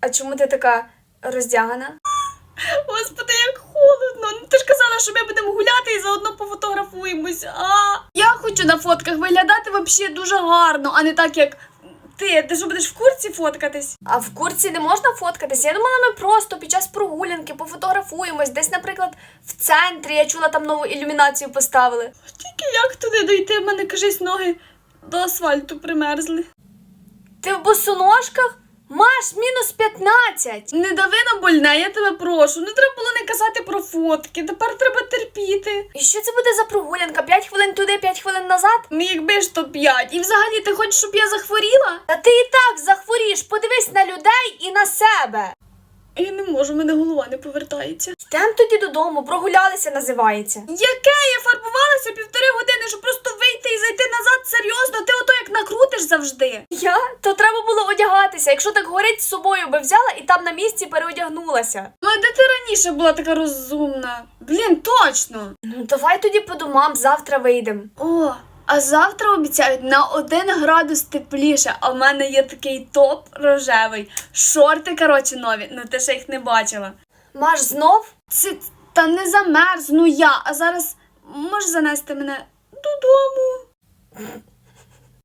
А чому ти така роздягана? Господи, як холодно. Ну ти ж казала, що ми будемо гуляти і заодно пофотографуємось. А я хочу на фотках виглядати взагалі дуже гарно, а не так, як ти. Ти що будеш в курці фоткатись? А в курці не можна фоткатись? Я думала, ми просто під час прогулянки пофотографуємось. Десь, наприклад, в центрі я чула там нову ілюмінацію поставили. Тільки як туди дойти? В мене кажись, ноги до асфальту примерзли. Ти в босоножках? Мінус 15. Не дави на больне, я тебе прошу. Не треба було не казати про фотки. Тепер треба терпіти. І що це буде за прогулянка? 5 хвилин туди, 5 хвилин назад? Ну якби ж то п'ять. І взагалі ти хочеш, щоб я захворіла? Та ти і так захворіш, подивись на людей і на себе. Я не можу, мене голова не повертається. Йдемо тоді додому, прогулялися називається. Яке я фарбувалася півтори години, щоб просто вийти і зайти назад? Серйозно, ти ото як накрутиш завжди. Я? То треба було одягатися. Якщо так горить, з собою би взяла і там на місці переодягнулася. Ну, а де ти раніше була така розумна? Блін, точно. Ну давай тоді по домам, завтра вийдемо. О, а завтра обіцяють на один градус тепліше, а в мене є такий топ рожевий. Шорти, коротше, нові, ну ти ще їх не бачила. Маш, знов? Це та не замерзну я, а зараз можеш занести мене додому.